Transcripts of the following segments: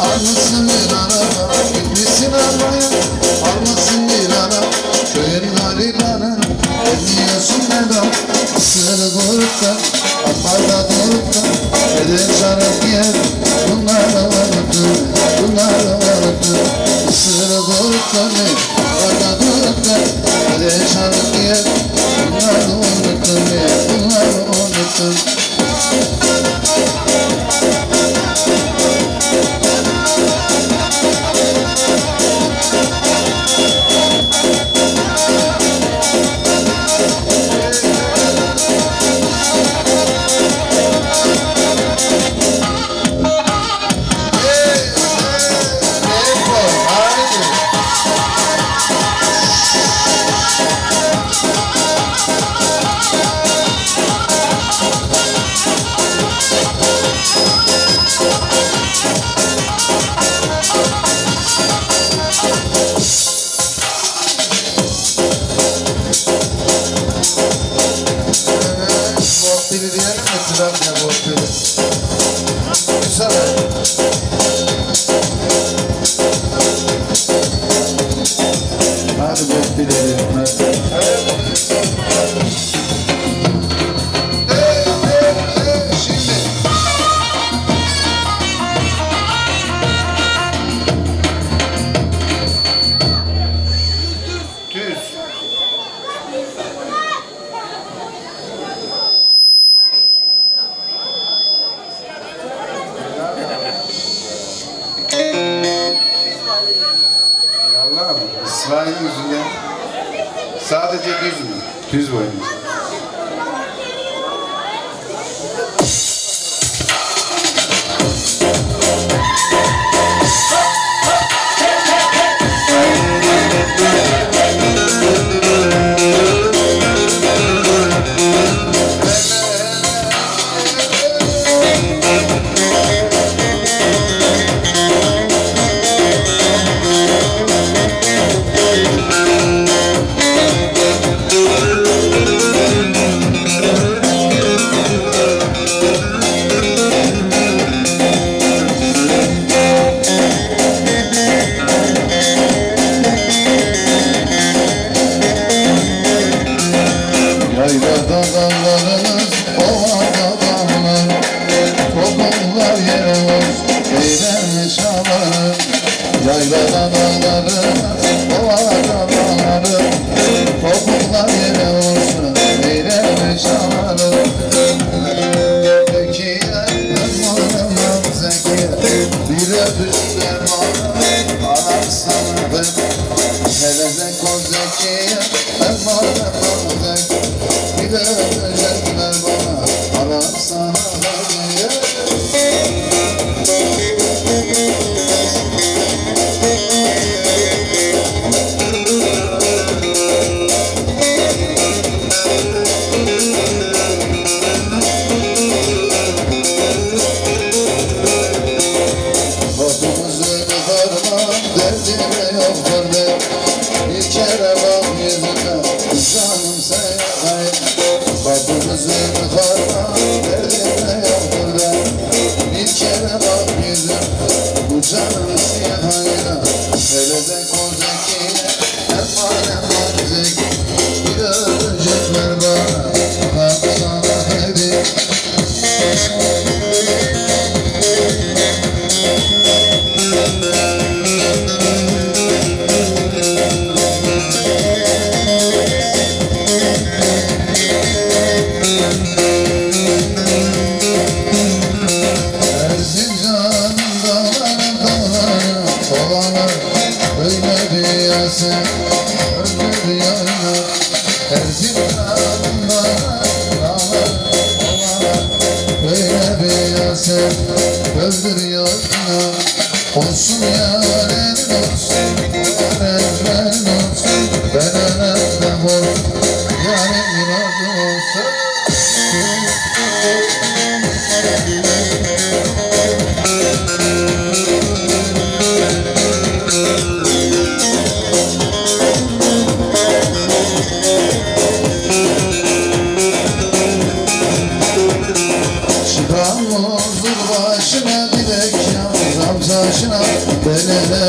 Almasın bir araba Gitmesin arabaya. Almasın bir araba Köyün hali bana Dinliyorsun neden? Sırı koyup da Aparda durup da Eder çarap yer Bunlar da varlıktı Bunlar da varlıktı Sırı koyup da ne? Aparda durup da Eder çarap yer Bunlar da varlıktı Bunlar da varlıktı la la la that 对对对。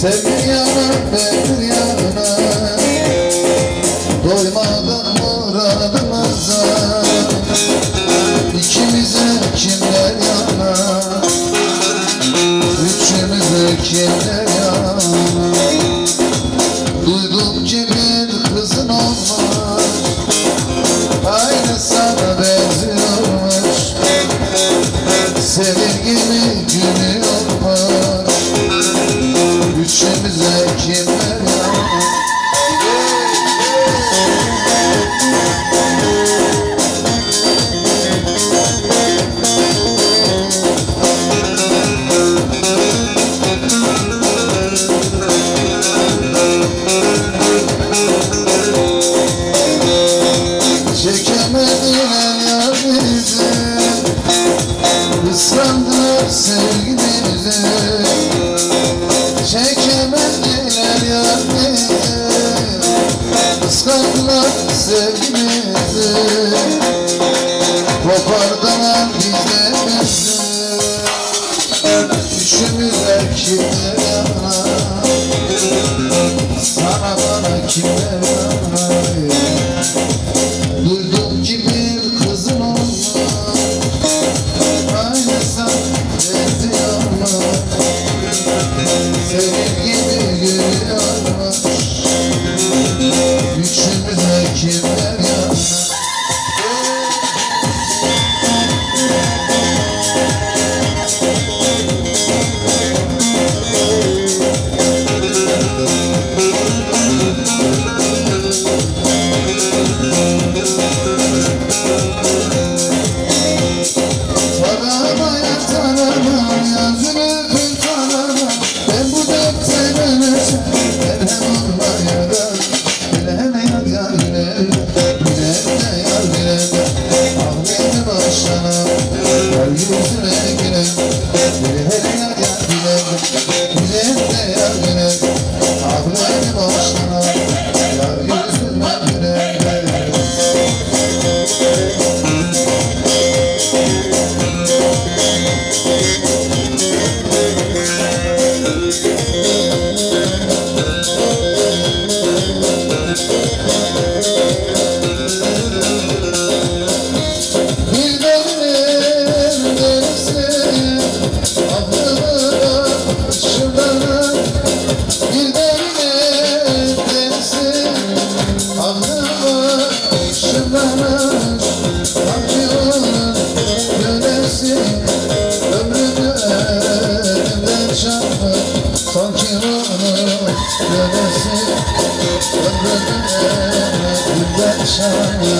Sevdim yanım benim kopardılar sevgimizi Kopardılar bizlerimizi İşimize dönesi Ömrümüne günden şahane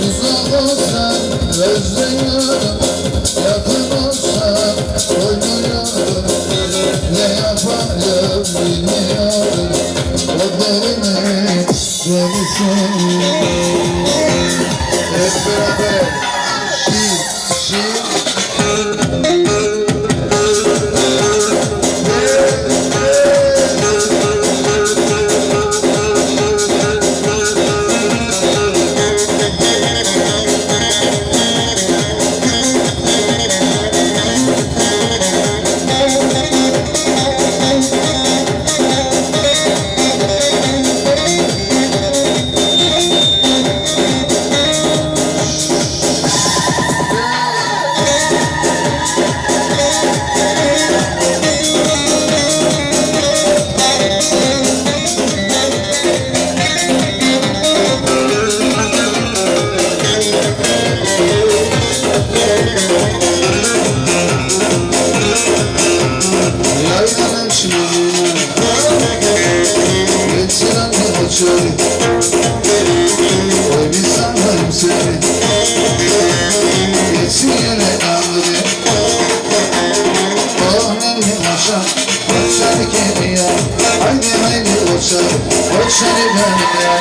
Uzak olsa özlüyorum Yakın olsa oynuyorum Ne yaparım bilmiyorum O derine dönüşüm Açın, açın ilerleri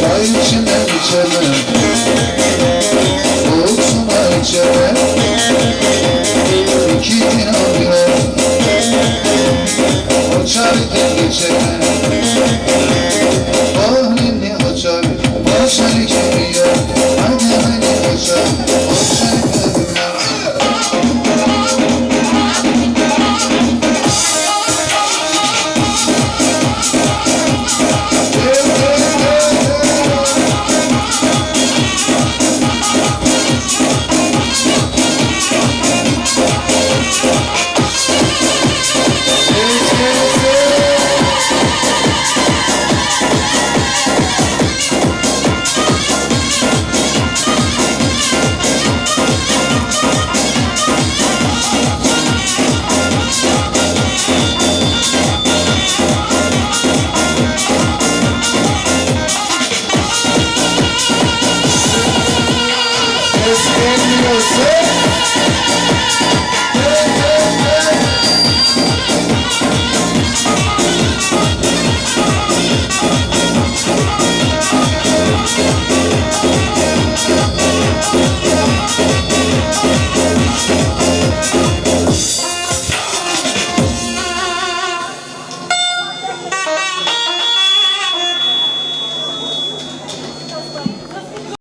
Çay içine içelim Olsun içelim